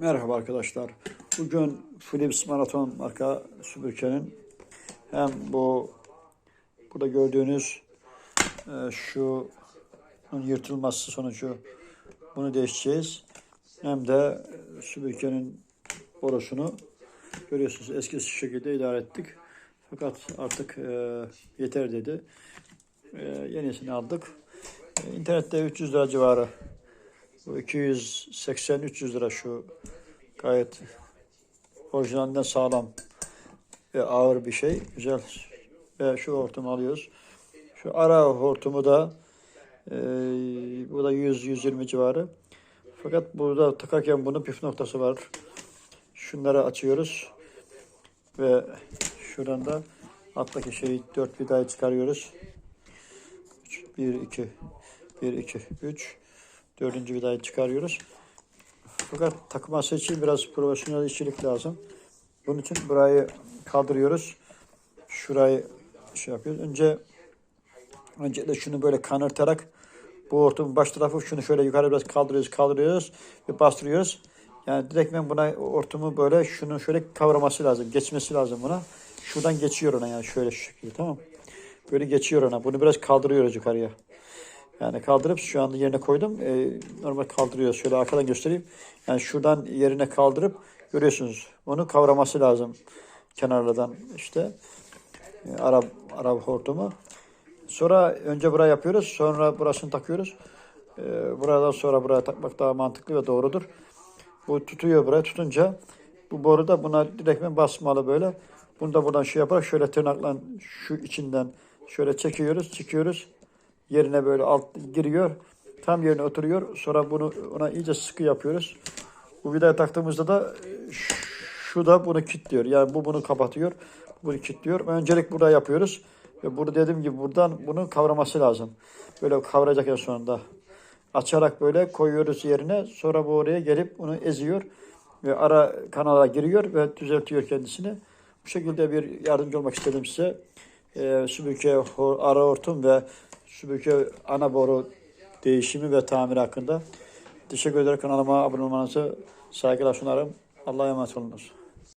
Merhaba arkadaşlar. Bugün Philips Marathon marka süpürgenin hem bu burada gördüğünüz e, şu yırtılması sonucu bunu değişeceğiz. Hem de e, süpürgenin borusunu görüyorsunuz eski şekilde idare ettik. Fakat artık e, yeter dedi. E, yenisini aldık. E, internette 300 lira civarı bu 280-300 lira şu gayet orijinalinden sağlam ve ağır bir şey. Güzel. Ve şu hortumu alıyoruz. Şu ara hortumu da e, bu da 100-120 civarı. Fakat burada takarken bunun püf noktası var. Şunları açıyoruz. Ve şuradan da alttaki şeyi 4 vidayı çıkarıyoruz. 1, 2, 1, 2, 3. Dördüncü vidayı çıkarıyoruz. Fakat takması için biraz profesyonel işçilik lazım. Bunun için burayı kaldırıyoruz. Şurayı şey yapıyoruz. Önce önce de şunu böyle kanırtarak bu hortumun baş tarafı şunu şöyle yukarı biraz kaldırıyoruz, kaldırıyoruz ve bastırıyoruz. Yani direktmen buna hortumu böyle şunu şöyle kavraması lazım, geçmesi lazım buna. Şuradan geçiyor ona yani şöyle şu şekilde tamam Böyle geçiyor ona. Bunu biraz kaldırıyoruz yukarıya. Yani kaldırıp şu anda yerine koydum. Ee, normal kaldırıyor. Şöyle arkadan göstereyim. Yani şuradan yerine kaldırıp görüyorsunuz. Onu kavraması lazım. Kenarlardan işte. Ee, Arap, Arap hortumu. Sonra önce buraya yapıyoruz. Sonra burasını takıyoruz. Ee, buradan sonra buraya takmak daha mantıklı ve doğrudur. Bu tutuyor buraya. Tutunca bu boru da buna direktmen basmalı böyle. Bunu da buradan şey yaparak şöyle tırnakla şu içinden şöyle çekiyoruz, çıkıyoruz yerine böyle alt giriyor. Tam yerine oturuyor. Sonra bunu ona iyice sıkı yapıyoruz. Bu vidayı taktığımızda da e, şu da bunu kilitliyor. Yani bu bunu kapatıyor. Bunu kilitliyor. Öncelik burada yapıyoruz. Ve burada dediğim gibi buradan bunu kavraması lazım. Böyle kavrayacak en sonunda. Açarak böyle koyuyoruz yerine. Sonra bu oraya gelip bunu eziyor. Ve ara kanala giriyor ve düzeltiyor kendisini. Bu şekilde bir yardımcı olmak istedim size. Ee, sübüke, ara hortum ve Sübüke ana boru değişimi ve tamiri hakkında. Teşekkür ederim kanalıma abone olmanızı saygılar sunarım. Allah'a emanet olunuz.